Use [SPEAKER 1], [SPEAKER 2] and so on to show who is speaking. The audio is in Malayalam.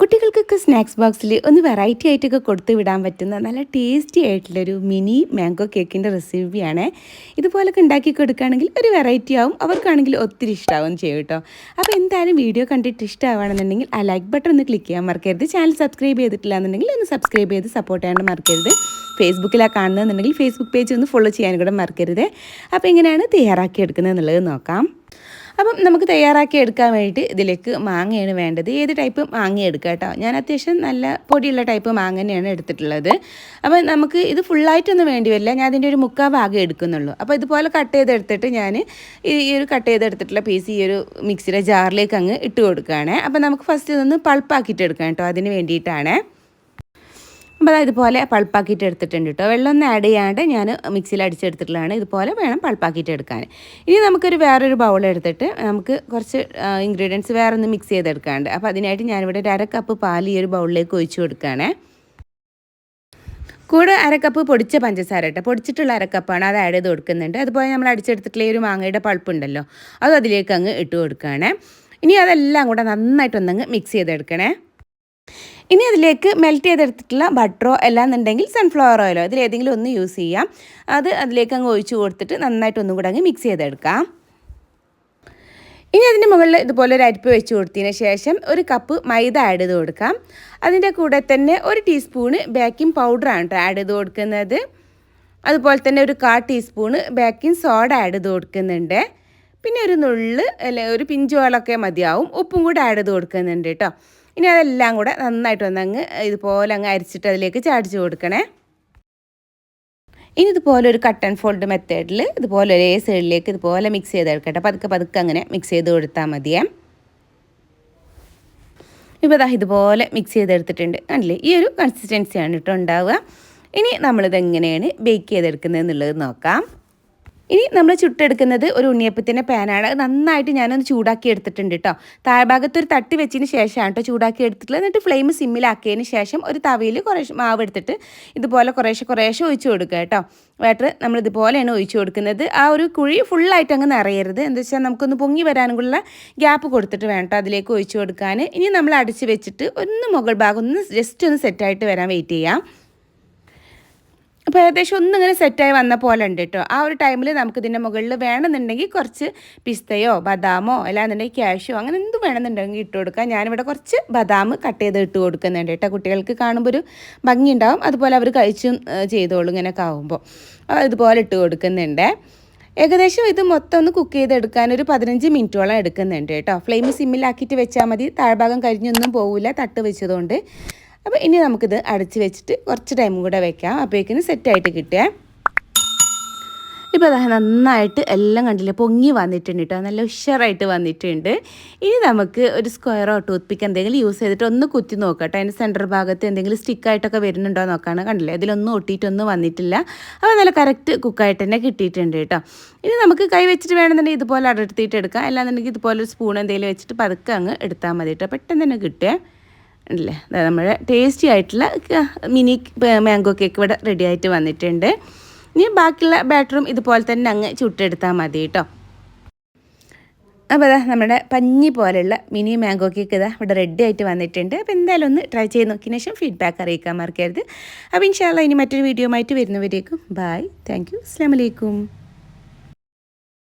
[SPEAKER 1] കുട്ടികൾക്കൊക്കെ സ്നാക്സ് ബോക്സിൽ ഒന്ന് വെറൈറ്റി ആയിട്ടൊക്കെ കൊടുത്തു വിടാൻ പറ്റുന്ന നല്ല ടേസ്റ്റി ആയിട്ടുള്ളൊരു മിനി മാംഗോ കേക്കിന്റെ റെസിപ്പിയാണ് ഇതുപോലൊക്കെ ഉണ്ടാക്കി കൊടുക്കുകയാണെങ്കിൽ ഒരു വെറൈറ്റി ആവും. അവർക്കാണെങ്കിൽ ഒത്തിരി ഇഷ്ടമാവും ചെയ്യും കേട്ടോ. അപ്പോൾ എന്തായാലും വീഡിയോ കണ്ടിട്ട് ഇഷ്ടമാവുകയാണെന്നുണ്ടെങ്കിൽ ആ ലൈക്ക് ബട്ടൺ ഒന്ന് ക്ലിക്ക് ചെയ്യാൻ മറക്കരുത്. ചാനൽ സബ്സ്ക്രൈബ് ചെയ്തിട്ടില്ല എന്നുണ്ടെങ്കിൽ ഒന്ന് സബ്സ്ക്രൈബ് ചെയ്ത് സപ്പോർട്ട് ചെയ്യാൻ മറക്കരുത്. ഫേസ്ബുക്കിലാണ് കാണുന്നതെന്നുണ്ടെങ്കിൽ ഫേസ്ബുക്ക് പേജ് ഒന്ന് ഫോളോ ചെയ്യാൻ കൂടെ മറക്കരുത്. അപ്പോൾ എങ്ങനെയാണ് തയ്യാറാക്കി എടുക്കുന്നത് എന്നുള്ളത് നോക്കാം. അപ്പം നമുക്ക് തയ്യാറാക്കി എടുക്കാൻ വേണ്ടിയിട്ട് ഇതിലേക്ക് മാങ്ങയാണ് വേണ്ടത്. ഏത് ടൈപ്പ് മാങ്ങ എടുക്കുക കേട്ടോ. ഞാൻ അത്യാവശ്യം നല്ല പൊടിയുള്ള ടൈപ്പ് മാങ്ങ തന്നെയാണ് എടുത്തിട്ടുള്ളത്. അപ്പം നമുക്ക് ഇത് ഫുള്ളായിട്ടൊന്നും വേണ്ടി വരില്ല. ഞാൻ അതിന്റെ ഒരു മുക്കാൽ ഭാഗം എടുക്കുന്നുള്ളൂ. അപ്പോൾ ഇതുപോലെ കട്ട് ചെയ്തെടുത്തിട്ട് ഞാൻ ഈ ഒരു കട്ട് ചെയ്തെടുത്തിട്ടുള്ള പീസ് ഈ ഒരു മിക്സിയുടെ ജാറിലേക്ക് അങ്ങ് ഇട്ട് കൊടുക്കുകയാണ്. അപ്പോൾ നമുക്ക് ഫസ്റ്റ് ഇതൊന്ന് പൾപ്പാക്കിയിട്ട് എടുക്കാം കേട്ടോ. അതിന് വേണ്ടിയിട്ടാണ്. അപ്പോൾ അതായത് ഇതുപോലെ പൾപ്പാക്കിയിട്ട് എടുത്തിട്ടുണ്ട് കേട്ടോ വെള്ളമൊന്നും ആഡ് ചെയ്യാണ്ട് ഞാൻ മിക്സിയിൽ അടിച്ചെടുത്തിട്ടുള്ളതാണ്. ഇതുപോലെ വേണം പൾപ്പാക്കിയിട്ട് എടുക്കാൻ. ഇനി നമുക്കൊരു വേറൊരു ബൗൾ എടുത്തിട്ട് നമുക്ക് കുറച്ച് ഇൻഗ്രീഡിയൻസ് വേറെ ഒന്ന് മിക്സ് ചെയ്തെടുക്കാണ്ട്. അപ്പോൾ അതിനായിട്ട് ഞാനിവിടെ ഒരു അര കപ്പ് പാൽ ഈ ഒരു ബൗളിലേക്ക് ഒഴിച്ചു കൊടുക്കുകയാണേ കൂടെ അരക്കപ്പ് പൊടിച്ച പഞ്ചസാര കേട്ടോ പൊടിച്ചിട്ടുള്ള അരക്കപ്പാണ് അത് ആഡ് ചെയ്ത് കൊടുക്കുന്നുണ്ട്. അതുപോലെ നമ്മൾ അടിച്ചെടുത്തിട്ടുള്ള ഈ ഒരു മാങ്ങയുടെ പൾപ്പുണ്ടല്ലോ അത് അതിലേക്ക് അങ്ങ് ഇട്ട് കൊടുക്കുകയാണേ ഇനി അതെല്ലാം കൂടെ നന്നായിട്ടൊന്നങ്ങ് മിക്സ് ചെയ്തെടുക്കണേ. ഇനി അതിലേക്ക് മെൽറ്റ് ചെയ്തെടുത്തിട്ടുള്ള ബട്ടറോ അല്ലാന്നുണ്ടെങ്കിൽ സൺഫ്ലവർ ഓയിലോ ഇതിലേതെങ്കിലും ഒന്ന് യൂസ് ചെയ്യാം. അത് അതിലേക്ക് അങ്ങ് ഒഴിച്ചു കൊടുത്തിട്ട് നന്നായിട്ട് ഒന്നും കൂടെ അങ്ങ് മിക്സ് ചെയ്തെടുക്കാം. ഇനി അതിന്റെ മുകളിൽ ഇതുപോലെ ഒരു അരിപ്പ് വെച്ച് കൊടുത്തതിന് ശേഷം ഒരു കപ്പ് മൈദ ആഡ് ചെയ്ത് കൊടുക്കാം. അതിന്റെ കൂടെ തന്നെ ഒരു ടീസ്പൂണ് ബേക്കിംഗ് പൗഡറാണ് കേട്ടോ ആഡ് ചെയ്ത് കൊടുക്കുന്നത്. അതുപോലെ തന്നെ ഒരു കാ ടീസ്പൂണ് ബേക്കിംഗ് സോഡ ആഡ് ചെയ്ത് കൊടുക്കുന്നുണ്ട്. പിന്നെ ഒരു നുള്ള് അല്ലെ ഒരു പിഞ്ചോളൊക്കെ മതിയാവും. ഉപ്പും കൂടെ ആഡ് ചെയ്ത് കൊടുക്കുന്നുണ്ട് കേട്ടോ ഇനി അതെല്ലാം കൂടെ നന്നായിട്ട് വന്നങ്ങ് ഇതുപോലെ അങ്ങ് അരിച്ചിട്ട് അതിലേക്ക് ചാടിച്ച് കൊടുക്കണേ. ഇനി ഇതുപോലെ ഒരു കട്ട് ആൻഡ് ഫോൾഡ് മെത്തേഡിൽ ഇതുപോലെ ഒരേ സൈഡിലേക്ക് ഇതുപോലെ മിക്സ് ചെയ്ത് ചെയ്തെടുക്കട്ടെ പതുക്കെ പതുക്കെ അങ്ങനെ മിക്സ് ചെയ്ത് കൊടുത്താൽ മതിയേ. ഇപ്പോൾ ഇതാ ഇതുപോലെ മിക്സ് ചെയ്തെടുത്തിട്ടുണ്ട്. കണ്ടില്ലേ? ഈ ഒരു കൺസിസ്റ്റൻസിയാണ് കേട്ടോ ഉണ്ടാവുക. ഇനി നമ്മളിതെങ്ങനെയാണ് ബേക്ക് ചെയ്തെടുക്കുന്നത് എന്നുള്ളത് നോക്കാം. ഇനി നമ്മൾ ചുട്ടെടുക്കുന്നത് ഒരു ഉണ്ണിയപ്പത്തിന്റെ പാനാണ്. നന്നായിട്ട് ഞാനൊന്ന് ചൂടാക്കി എടുത്തിട്ടുണ്ട് കേട്ടോ താഴ്ഭാഗത്ത് ഒരു തട്ടി വെച്ചതിന് ശേഷമാണ് കേട്ടോ ചൂടാക്കി എടുത്തിട്ടുള്ളത്. എന്നിട്ട് ഫ്ലെയിം സിമ്മിലാക്കിയതിന് ശേഷം ഒരു തവയിൽ കുറേശ്ശെ മാവ് എടുത്തിട്ട് ഇതുപോലെ കുറേശ്ശെ കുറേശ്ശെ ഒഴിച്ചു കൊടുക്കുക കേട്ടോ വേട്ടർ നമ്മൾ ഇതുപോലെയാണ് ഒഴിച്ച് കൊടുക്കുന്നത്. ആ ഒരു കുഴി ഫുള്ളായിട്ട് അങ്ങ് നിറയരുത്. എന്താ വെച്ചാൽ നമുക്കൊന്ന് പൊങ്ങി വരാനുള്ള ഗ്യാപ്പ് കൊടുത്തിട്ട് വേണം അതിലേക്ക് ഒഴിച്ചു കൊടുക്കാൻ. ഇനി നമ്മൾ അടിച്ച് വെച്ചിട്ട് ഒന്ന് മുകൾ ഭാഗം ഒന്ന് ജസ്റ്റ് ഒന്ന് സെറ്റായിട്ട് വരാൻ വെയിറ്റ് ചെയ്യാം. അപ്പോൾ ഏകദേശം ഒന്നിങ്ങനെ സെറ്റായി വന്ന പോലെ ഉണ്ട് കേട്ടോ ആ ഒരു ടൈമിൽ നമുക്ക് ഇതിന്റെ മുകളിൽ വേണമെന്നുണ്ടെങ്കിൽ കുറച്ച് പിസ്തയോ ബദാമോ അല്ലാന്നുണ്ടെങ്കിൽ ക്യാഷോ അങ്ങനെ എന്ത് വേണമെന്നുണ്ടെങ്കിൽ ഇട്ട് കൊടുക്കാം. ഞാനിവിടെ കുറച്ച് ബദാം കട്ട് ചെയ്ത് ഇട്ട് കൊടുക്കുന്നുണ്ട് കേട്ടോ കുട്ടികൾക്ക് കാണുമ്പോൾ ഒരു ഭംഗി ഉണ്ടാവും അതുപോലെ അവർ കഴിച്ചും ചെയ്തോളും ഇങ്ങനെയൊക്കെ ആകുമ്പോൾ ഇതുപോലെ ഇട്ട് കൊടുക്കുന്നുണ്ട്. ഏകദേശം ഇത് മൊത്തം ഒന്ന് കുക്ക് ചെയ്തെടുക്കാൻ ഒരു പതിനഞ്ച് മിനിറ്റോളം എടുക്കുന്നുണ്ട് കേട്ടോ ഫ്ലെയിം സിമ്മിലാക്കിയിട്ട് വെച്ചാൽ മതി. താഴ്ഭാഗം കരിഞ്ഞൊന്നും പോവില്ല തട്ട് വെച്ചതുകൊണ്ട്. അപ്പോൾ ഇനി നമുക്കിത് അടച്ച് വെച്ചിട്ട് കുറച്ച് ടൈം കൂടെ വെക്കാം. അപ്പോഴേക്കിന് സെറ്റായിട്ട് കിട്ടിയേ ഇപ്പോൾ അതാ നന്നായിട്ട് എല്ലാം കണ്ടില്ലേ പൊങ്ങി വന്നിട്ടുണ്ട് കേട്ടോ നല്ല ഉഷാറായിട്ട് വന്നിട്ടുണ്ട്. ഇനി നമുക്ക് ഒരു സ്ക്വയറോ ടൂത്ത് പിക്ക് എന്തെങ്കിലും യൂസ് ചെയ്തിട്ട് ഒന്ന് കുത്തി നോക്കാം കേട്ടോ അതിന്റെ സെന്റർ ഭാഗത്ത് എന്തെങ്കിലും സ്റ്റിക്കായിട്ടൊക്കെ വരുന്നുണ്ടോ നോക്കാണ് കണ്ടില്ലേ. അതിലൊന്നും ഒട്ടിയിട്ടൊന്നും വന്നിട്ടില്ല. അപ്പോൾ നല്ല കറക്റ്റ് കുക്കായിട്ട് തന്നെ കിട്ടിയിട്ടുണ്ട് കേട്ടോ ഇനി നമുക്ക് കൈ വെച്ചിട്ട് വേണമെന്നുണ്ടെങ്കിൽ ഇതുപോലെ അടർത്തിയിട്ട് എടുക്കാം. അല്ലാന്നുണ്ടെങ്കിൽ ഇതുപോലെ ഒരു സ്പൂൺ എന്തെങ്കിലും വെച്ചിട്ട് പതുക്കെ അങ്ങ് എടുത്താൽ മതി കേട്ടോ പെട്ടെന്ന് തന്നെ കിട്ടുക. അല്ലേ? നമ്മുടെ ടേസ്റ്റി ആയിട്ടുള്ള മിനി മാംഗോ കേക്ക് ഇവിടെ റെഡി ആയിട്ട് വന്നിട്ടുണ്ട്. ഇനി ബാക്കിയുള്ള ബാറ്ററും ഇതുപോലെ തന്നെ അങ്ങ് ചുട്ടെടുത്താൽ മതി കേട്ടോ അപ്പോൾ അതാ നമ്മുടെ പഞ്ഞി പോലെയുള്ള മിനി മാംഗോ കേക്ക് ഇതാ ഇവിടെ റെഡി ആയിട്ട് വന്നിട്ടുണ്ട്. അപ്പോൾ എന്തായാലും ഒന്ന് ട്രൈ ചെയ്ത് നോക്കിയതിന് ശേഷം ഫീഡ്ബാക്ക് അറിയിക്കാൻ മറക്കരുത്. അപ്പോൾ ഇൻഷാല്ല ഇനി മറ്റൊരു വീഡിയോ ആയിട്ട് വരുന്നവരേക്കും ബായ് താങ്ക് യു അസ്സാം